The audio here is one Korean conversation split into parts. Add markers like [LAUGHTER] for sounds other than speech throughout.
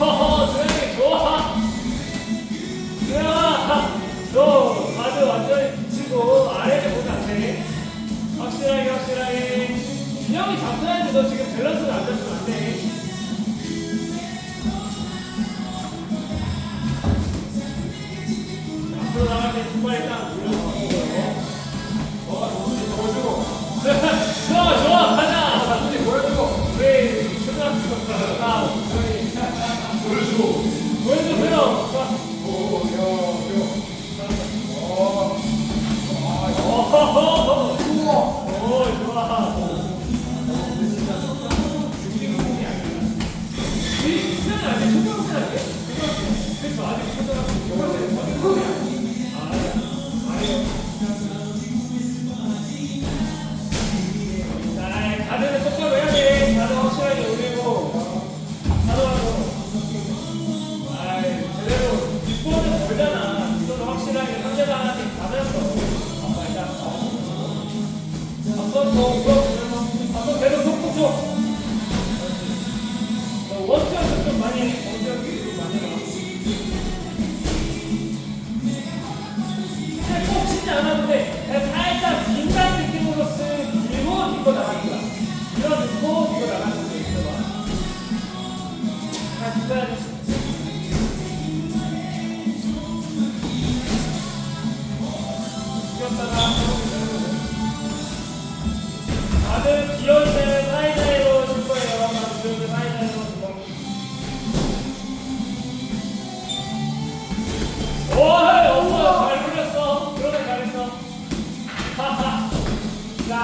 허허 수영이 좋아 수영아 너 바드 완전히 붙이고 아래를 못 안돼 확실하게 확실하게 균형이 잡혀야지 너 지금 밸런스를 안 잡으면 안돼 앞으로 나갈 때 뒷발 딱 올려서. прижму. Oh.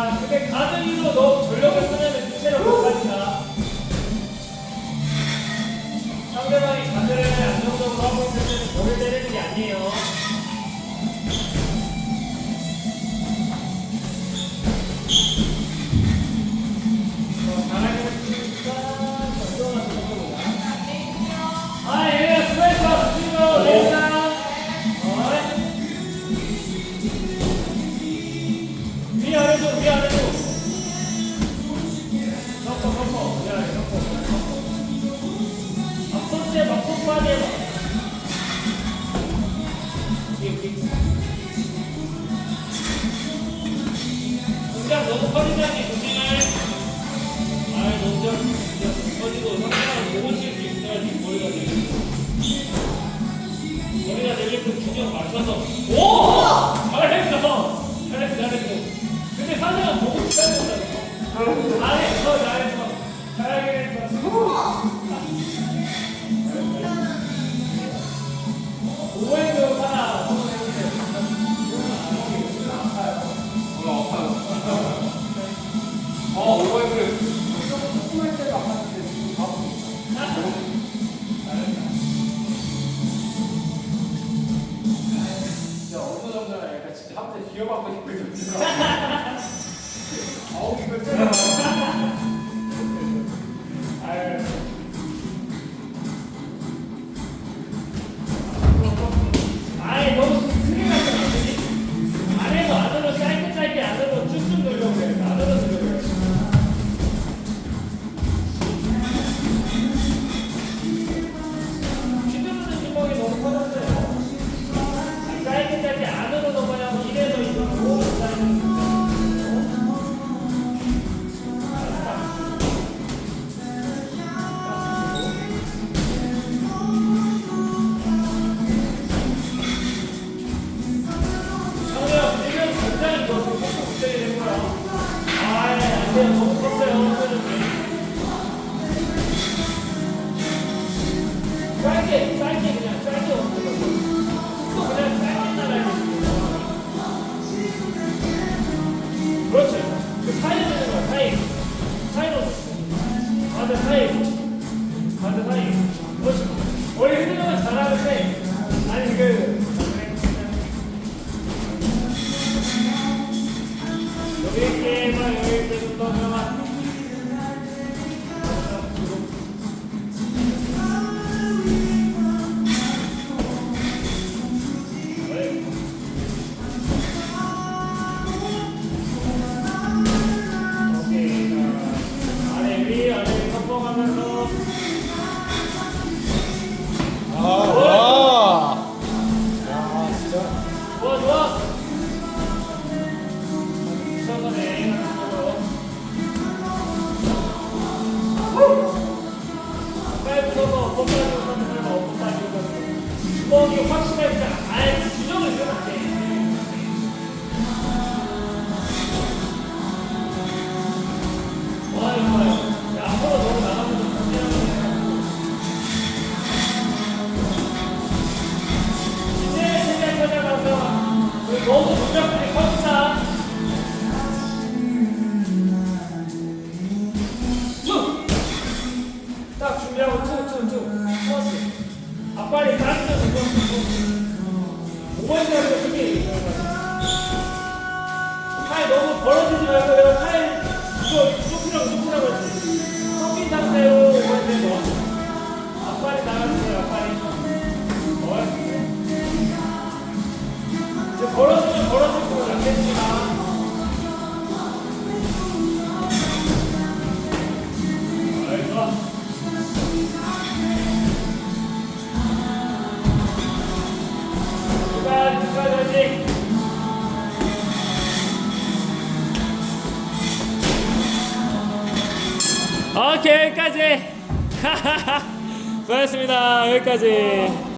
아, 그게 가정이로 너 농장 너무 커진다니 고생을 아 농장 진짜 커지고 상대방 보고칠 수 있어야지 머리가 들리고 머리가 들리고 균형 맞춰서. 오! 잘했어! 잘했어 잘했어. 근데 상대방 보고 치다니 잘했어 잘했어 잘했어. 잘하게 ไปถึง 반대 사 이. 그렇 지. 원래 흔들면 잘하는 데, 아 니, 그, 어, 이거 확실해 보자. 아예 규정을 쓰면 안 돼. 좋아요, 좋아요. 앞으로 너무 나가면 좀 불편한 거 같아. 이제 시작 찾아가서 우리 너무 무작정 컸다. 쭉! 딱 준비하고 쭉, 쭉, 쭉. 좋았어. 앞발이 딱. 차에 너무 벌어지지 말고 내가 차에 아, 오케이 여기까지. [LAUGHS] 수고하셨습니다. 여기까지.